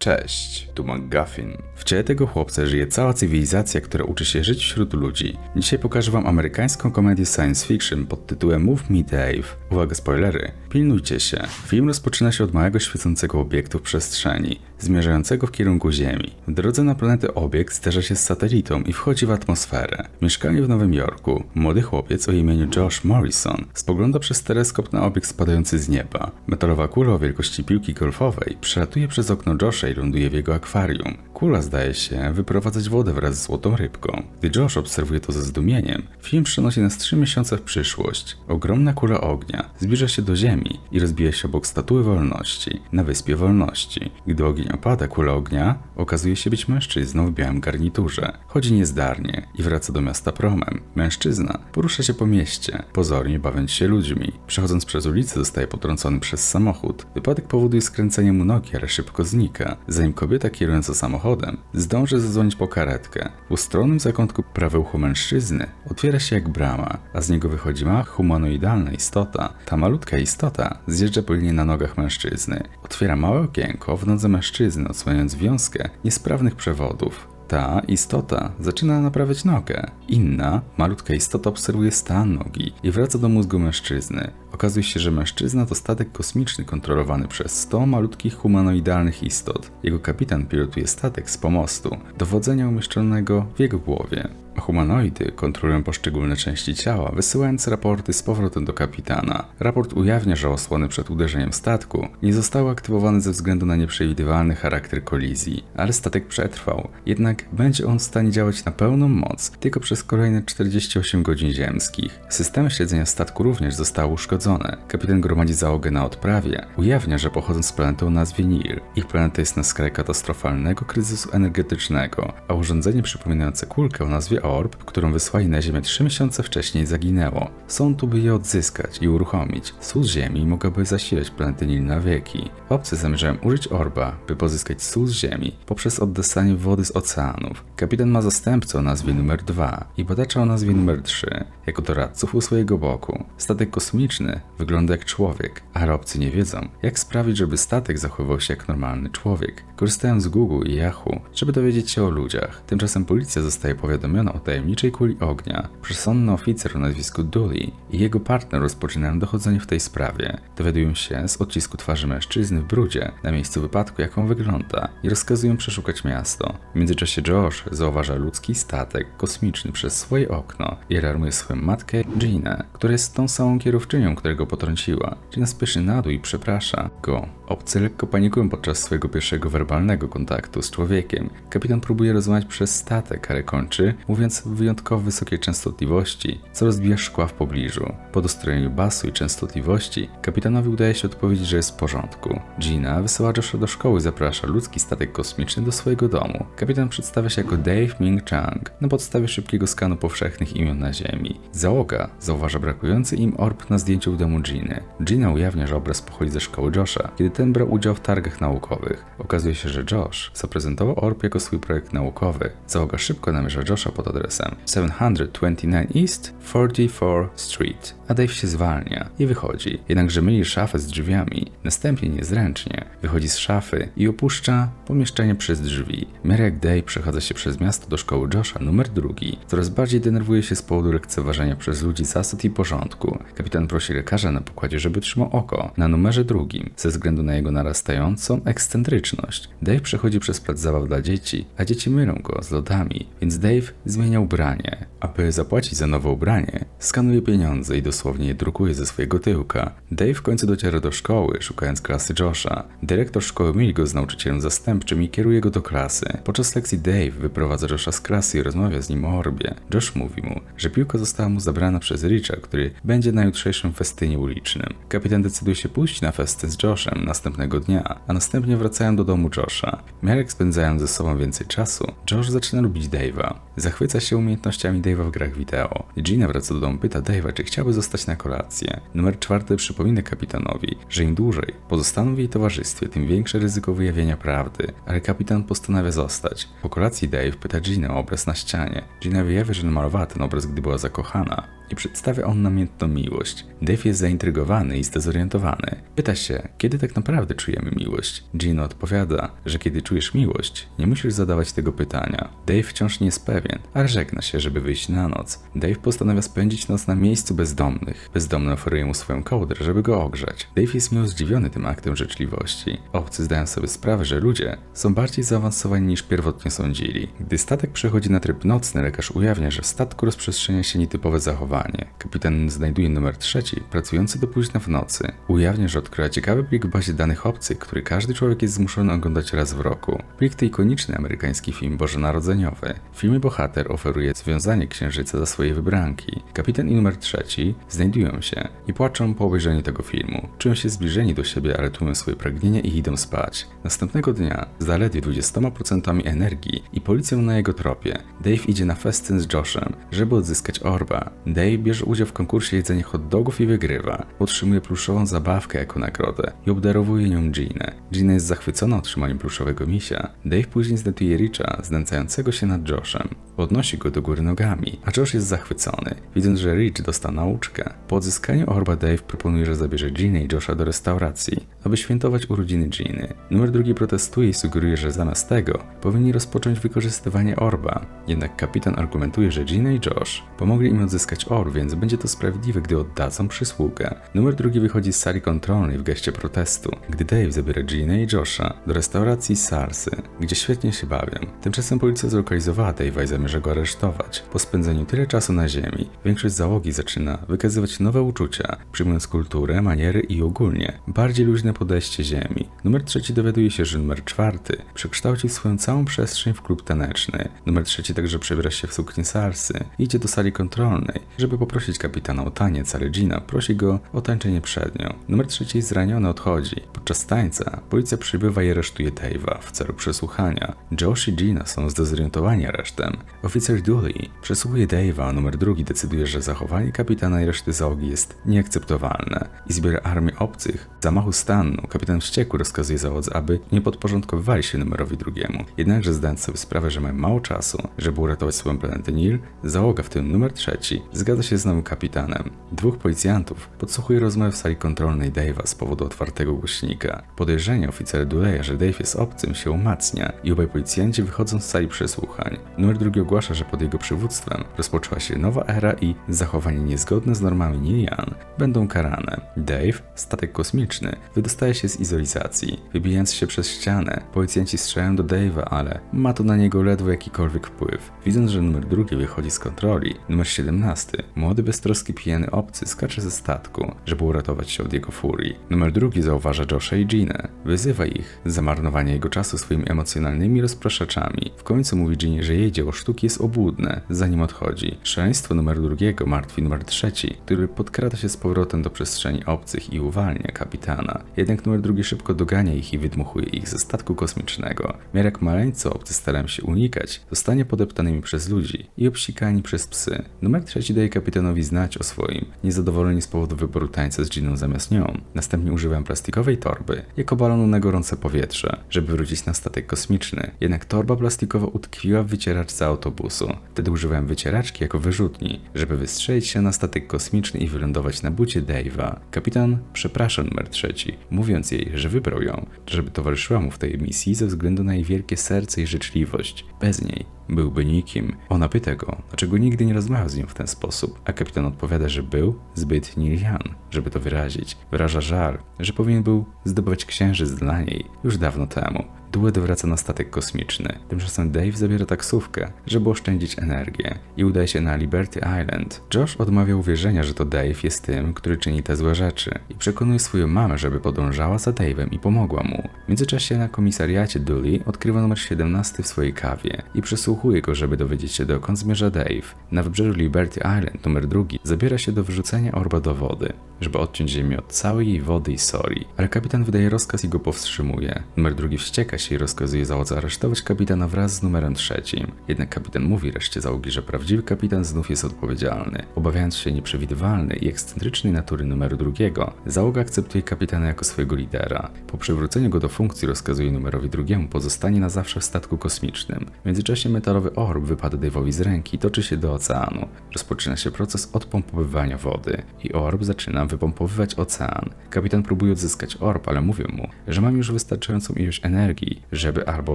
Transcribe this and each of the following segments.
Cześć, tu McGuffin. W ciele tego chłopca żyje cała cywilizacja, która uczy się żyć wśród ludzi. Dzisiaj pokażę wam amerykańską komedię science fiction pod tytułem Move Me Dave. Uwaga, spoilery. Pilnujcie się. Film rozpoczyna się od małego świecącego obiektu w przestrzeni, zmierzającego w kierunku Ziemi. W drodze na planetę obiekt zderza się z satelitą i wchodzi w atmosferę. Mieszkanie w Nowym Jorku. Młody chłopiec o imieniu Josh Morrison spogląda przez teleskop na obiekt spadający z nieba. Metalowa kula o wielkości piłki golfowej przelatuje przez okno Josha ląduje w jego akwarium. Kula zdaje się wyprowadzać wodę wraz z złotą rybką. Gdy Josh obserwuje to ze zdumieniem, film przenosi nas trzy miesiące w przyszłość. Ogromna kula ognia zbliża się do Ziemi i rozbija się obok statuły wolności na Wyspie Wolności. Gdy ogień opada, kula ognia okazuje się być mężczyzną w białym garniturze. Chodzi niezdarnie i wraca do miasta promem. Mężczyzna porusza się po mieście, pozornie bawiąc się ludźmi. Przechodząc przez ulicę zostaje potrącony przez samochód. Wypadek powoduje skręcenie mu nogi, ale szybko znika. Zanim kobieta kierująca samochodem zdąży zadzwonić po karetkę. W ustronnym zakątku prawe ucho mężczyzny otwiera się jak brama, a z niego wychodzi mała humanoidalna istota. Ta malutka istota zjeżdża płynnie na nogach mężczyzny. Otwiera małe okienko w nodze mężczyzny, odsłaniając wiązkę niesprawnych przewodów. Ta istota zaczyna naprawiać nogę. Inna, malutka istota obserwuje stan nogi i wraca do mózgu mężczyzny. Okazuje się, że mężczyzna to statek kosmiczny kontrolowany przez 100 malutkich humanoidalnych istot. Jego kapitan pilotuje statek z pomostu, dowodzenia umieszczonego w jego głowie. Humanoidy kontrolują poszczególne części ciała, wysyłając raporty z powrotem do kapitana. Raport ujawnia, że osłony przed uderzeniem statku nie zostały aktywowane ze względu na nieprzewidywalny charakter kolizji, ale statek przetrwał. Jednak będzie on w stanie działać na pełną moc tylko przez kolejne 48 godzin ziemskich. Systemy śledzenia statku również zostały uszkodzone. Kapitan gromadzi załogę na odprawie. Ujawnia, że pochodzą z planety o nazwie Nir. Ich planeta jest na skraju katastrofalnego kryzysu energetycznego, a urządzenie przypominające kulkę o nazwie Orb, którą wysłali na Ziemię trzy miesiące wcześniej, zaginęło. Są tu, by je odzyskać i uruchomić. Sól Ziemi mogłaby zasilać planetę Nil na wieki. Obcy zamierzają użyć Orba, by pozyskać sól z Ziemi poprzez oddesanie wody z oceanów. Kapitan ma zastępcę o nazwie numer 2 i badacza o nazwie numer 3 jako doradców u swojego boku. Statek kosmiczny wygląda jak człowiek, a obcy nie wiedzą, jak sprawić, żeby statek zachowywał się jak normalny człowiek. Korzystają z Google i Yahoo, żeby dowiedzieć się o ludziach. Tymczasem policja zostaje powiadomiona o tajemniczej kuli ognia. Przesądny oficer o nazwisku Dooley i jego partner rozpoczynają dochodzenie w tej sprawie. Dowiadują się z odcisku twarzy mężczyzny w brudzie na miejscu wypadku, jak on wygląda i rozkazują przeszukać miasto. W międzyczasie Josh zauważa ludzki statek kosmiczny przez swoje okno i alarmuje swoją matkę Ginę, która jest tą samą kierowczynią, którego potrąciła. Gina spieszy na dół i przeprasza go. Obcy lekko panikują podczas swojego pierwszego werbalnego kontaktu z człowiekiem. Kapitan próbuje rozmawiać przez statek, ale kończy, mówiąc w wyjątkowo wysokiej częstotliwości, co rozbija szkła w pobliżu. Po dostrojeniu basu i częstotliwości, kapitanowi udaje się odpowiedzieć, że jest w porządku. Gina wysyła Josha do szkoły i zaprasza ludzki statek kosmiczny do swojego domu. Kapitan przedstawia się jako Dave Ming Chang na podstawie szybkiego skanu powszechnych imion na Ziemi. Załoga zauważa brakujący im orb na zdjęciu w domu Giny. Gina ujawnia, że obraz pochodzi ze szkoły Josha, kiedy ten brał udział w targach naukowych. Okazuje się, że Josh zaprezentował orb jako swój projekt naukowy. Załoga szybko namierza Josha pod adresem 729 East 44 Street, a Dave się zwalnia i wychodzi. Jednakże myli szafę z drzwiami, następnie niezręcznie wychodzi z szafy i opuszcza pomieszczenie przez drzwi. Mary Day przechadza się przez miasto do szkoły Josha numer drugi. Coraz bardziej denerwuje się z powodu lekceważenia przez ludzi zasad i porządku. Kapitan prosi lekarza na pokładzie, żeby trzymał oko na numerze drugim, ze względu na jego narastającą ekscentryczność. Dave przechodzi przez plac zabaw dla dzieci, a dzieci mylą go z lodami, więc Dave zmienia ubranie. Aby zapłacić za nowe ubranie, skanuje pieniądze i dosłownie je drukuje ze swojego tyłka. Dave w końcu dociera do szkoły, szukając klasy Josha. Dyrektor szkoły myli go z nauczycielem zastępczym i kieruje go do klasy. Podczas lekcji Dave wyprowadza Josha z klasy i rozmawia z nim o orbie. Josh mówi mu, że piłka została mu zabrana przez Richa, który będzie na jutrzejszym festynie ulicznym. Kapitan decyduje się pójść na festyn z Joshem następnego dnia, a następnie wracają do domu Josha. Miarek spędzają ze sobą więcej czasu, Josh zaczyna lubić Dave'a. Zachwyca się umiejętnościami Dave'a w grach wideo. Gina wraca do domu, pyta Dave'a, czy chciałby zostać na kolację. Numer czwarty przypomina kapitanowi, że im dłużej pozostaną w jej towarzystwie, tym większe ryzyko wyjawienia prawdy, ale kapitan postanawia zostać. Po kolacji Dave pyta Ginę o obraz na ścianie. Gina wyjawia, że namalowała ten obraz, gdy była zakochana. i przedstawia on namiętną miłość. Dave jest zaintrygowany i zdezorientowany. Pyta się, kiedy tak naprawdę czujemy miłość. Gino odpowiada, że kiedy czujesz miłość, nie musisz zadawać tego pytania. Dave wciąż nie jest pewien, ale żegna się, żeby wyjść na noc. Dave postanawia spędzić noc na miejscu bezdomnych. Bezdomny oferuje mu swoją kołdrę, żeby go ogrzać. Dave jest miło zdziwiony tym aktem życzliwości. Obcy zdają sobie sprawę, że ludzie są bardziej zaawansowani niż pierwotnie sądzili. Gdy statek przechodzi na tryb nocny, lekarz ujawnia, że w statku rozprzestrzenia się nietypowe zachowanie. Kapitan znajduje numer trzeci, pracujący do późna w nocy. Ujawnia, że odkryła ciekawy plik w bazie danych obcych, który każdy człowiek jest zmuszony oglądać raz w roku. Plik to ikoniczny amerykański film bożonarodzeniowy. W filmie bohater oferuje związanie księżyca za swoje wybranki. Kapitan i numer trzeci znajdują się i płaczą po obejrzeniu tego filmu. Czują się zbliżeni do siebie, ale tłumią swoje pragnienia i idą spać. Następnego dnia, zaledwie 20% energii i policją na jego tropie, Dave idzie na festyn z Joshem, żeby odzyskać Orba. Dave bierze udział w konkursie jedzenia hot dogów i wygrywa. Otrzymuje pluszową zabawkę jako nagrodę i obdarowuje nią Ginę. Gina jest zachwycona otrzymaniem pluszowego misia. Dave później znajduje Richa znęcającego się nad Joshem. Podnosi go do góry nogami, a Josh jest zachwycony, widząc, że Rich dostał nauczkę. Po odzyskaniu Orba Dave proponuje, że zabierze Ginę i Josha do restauracji, aby świętować urodziny Giny. Numer drugi protestuje i sugeruje, że zamiast tego powinni rozpocząć wykorzystywanie Orba. Jednak kapitan argumentuje, że Gina i Josh pomogli im odzyskać Orb, więc będzie to sprawiedliwe, gdy oddadzą przysługę. Numer drugi wychodzi z sali kontrolnej w geście protestu, gdy Dave zabiera Ginę i Josha do restauracji Sarsy, gdzie świetnie się bawią. Tymczasem policja zlokalizowała Dave'a i zamierza go aresztować. Po spędzeniu tyle czasu na ziemi, większość załogi zaczyna wykazywać nowe uczucia, przyjmując kulturę, maniery i ogólnie bardziej luźne podejście ziemi. Numer trzeci dowiaduje się, że numer czwarty przekształcił swoją całą przestrzeń w klub taneczny. Numer trzeci także przebiera się w suknię Sarsy i idzie do sali kontrolnej, żeby poprosić kapitana o taniec, ale Gina prosi go o tańczenie przed nią. Numer trzeci zraniony odchodzi. Podczas tańca policja przybywa i aresztuje Dave'a w celu przesłuchania. Josh i Gina są zdezorientowani aresztem. Oficer Dooley przesłuchuje Dave'a, a numer drugi decyduje, że zachowanie kapitana i reszty załogi jest nieakceptowalne i zbiera armię obcych. W zamachu stanu kapitan wściekły rozkazuje załodze, aby nie podporządkowywali się numerowi drugiemu. Jednakże zdając sobie sprawę, że mają mało czasu, żeby uratować swoją planetę Nil, załoga, w tym numer trzeci, zgadza się z nowym kapitanem. Dwóch policjantów podsłuchuje rozmowę w sali kontrolnej Dave'a z powodu otwartego głośnika. Podejrzenie oficera Duleya, że Dave jest obcym się umacnia i obaj policjanci wychodzą z sali przesłuchań. Numer drugi ogłasza, że pod jego przywództwem rozpoczęła się nowa era i zachowanie niezgodne z normami Nilian będą karane. Dave, statek kosmiczny, wydostaje się z izolizacji. Wybijając się przez ścianę, policjanci strzelają do Dave'a, ale ma to na niego ledwo jakikolwiek wpływ. Widząc, że numer drugi wychodzi z kontroli, numer 17, młody beztroski pijany obcy skacze ze statku, żeby uratować się od jego furii. Numer drugi zauważa Josha i Ginę. Wyzywa ich za marnowanie jego czasu swoimi emocjonalnymi rozpraszaczami. W końcu mówi Ginie, że jej dzieło sztuki jest obłudne, zanim odchodzi. Szaleństwo numer drugiego martwi numer trzeci, który podkrada się z powrotem do przestrzeni obcych i uwalnia kapitana. Jednak numer drugi szybko dogania ich i wydmuchuje ich ze statku kosmicznego. Miarek maleńcy obcy starają się unikać, zostanie podeptanymi przez ludzi i obsikani przez psy. Numer trzeci daje kapitanowi znać o swoim niezadowoleniu z powodu wyboru tańca z Giną zamiast nią. Następnie używają plastikowej torby jako balonu na gorące powietrze, żeby wrócić na statek kosmiczny. Jednak torba plastikowa utkwiła w wycieraczce autobusu. Wtedy używałem wycieraczki jako wyrzutni, żeby wystrzelić się na statek kosmiczny i wylądować na bucie Dave'a. Kapitan przeprasza numer trzeci, mówiąc jej, że wybrał ją, żeby towarzyszyła mu w tej misji ze względu na jej wielkie serce i życzliwość. Bez niej byłby nikim. Ona pyta go, dlaczego nigdy nie rozmawiał z nią w ten sposób, a kapitan odpowiada, że był zbyt Nilian, żeby to wyrazić. Wyraża żal, że powinien był zdobywać księżyc dla niej już dawno temu. Duet wraca na statek kosmiczny. Tymczasem Dave zabiera taksówkę, żeby oszczędzić energię i udaje się na Liberty Island. Josh odmawia uwierzenia, że to Dave jest tym, który czyni te złe rzeczy i przekonuje swoją mamę, żeby podążała za Dave'em i pomogła mu. W międzyczasie na komisariacie Dooley odkrywa numer 17 w swojej kawie i przesłuchuje go, żeby dowiedzieć się dokąd zmierza Dave. Na wybrzeżu Liberty Island numer drugi zabiera się do wyrzucenia orba do wody, żeby odciąć ziemię od całej jej wody i soli, ale kapitan wydaje rozkaz i go powstrzymuje. Numer drugi wścieka i rozkazuje załodze aresztować kapitana wraz z numerem trzecim. Jednak kapitan mówi reszcie załogi, że prawdziwy kapitan znów jest odpowiedzialny. Obawiając się nieprzewidywalnej i ekscentrycznej natury numeru drugiego, załoga akceptuje kapitana jako swojego lidera. Po przywróceniu go do funkcji rozkazuje numerowi drugiemu pozostanie na zawsze w statku kosmicznym. W międzyczasie metalowy orb wypada Dave'owi z ręki i toczy się do oceanu. Rozpoczyna się proces odpompowywania wody i orb zaczyna wypompowywać ocean. Kapitan próbuje odzyskać orb, ale mówią mu, że mam już wystarczającą ilość energii, żeby albo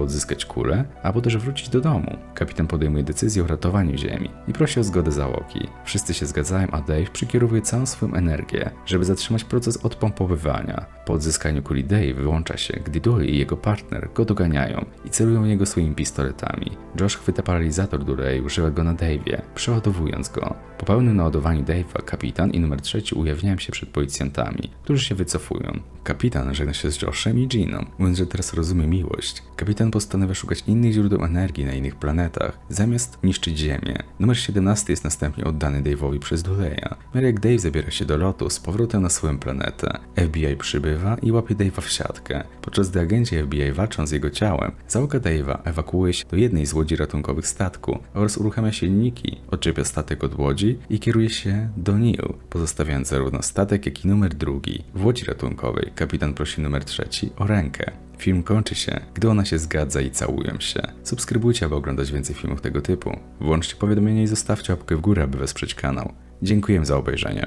odzyskać kulę, albo też wrócić do domu. Kapitan podejmuje decyzję o ratowaniu Ziemi i prosi o zgodę załogi. Wszyscy się zgadzają, a Dave przykierowuje całą swoją energię, żeby zatrzymać proces odpompowywania. Po odzyskaniu kuli Dave wyłącza się, gdy Doyle i jego partner go doganiają i celują jego swoimi pistoletami. Josh chwyta paralizator Duray i używa go na Dave'ie, przeładowując go. Po pełnym naładowaniu Dave'a, kapitan i numer trzeci ujawniają się przed policjantami, którzy się wycofują. Kapitan żegna się z Joshem i Giną, mówiąc, że teraz rozumie miłość. Kapitan postanawia szukać innych źródeł energii na innych planetach, zamiast niszczyć Ziemię. Numer 17 jest następnie oddany Dave'owi przez Duleya. Mary jak Dave zabiera się do lotu z powrotem na swoją planetę. FBI przybywa i łapie Dave'a w siatkę. Podczas gdy agenci FBI walczą z jego ciałem, załoga Dave'a ewakuuje się do jednej z łodzi ratunkowych statku oraz uruchamia silniki, odczepia statek od łodzi i kieruje się do New, pozostawiając zarówno statek, jak i numer drugi. W łodzi ratunkowej kapitan prosi numer trzeci o rękę. Film kończy się, gdy ona się zgadza i całują się. Subskrybujcie, aby oglądać więcej filmów tego typu. Włączcie powiadomienia i zostawcie łapkę w górę, aby wesprzeć kanał. Dziękuję za obejrzenie.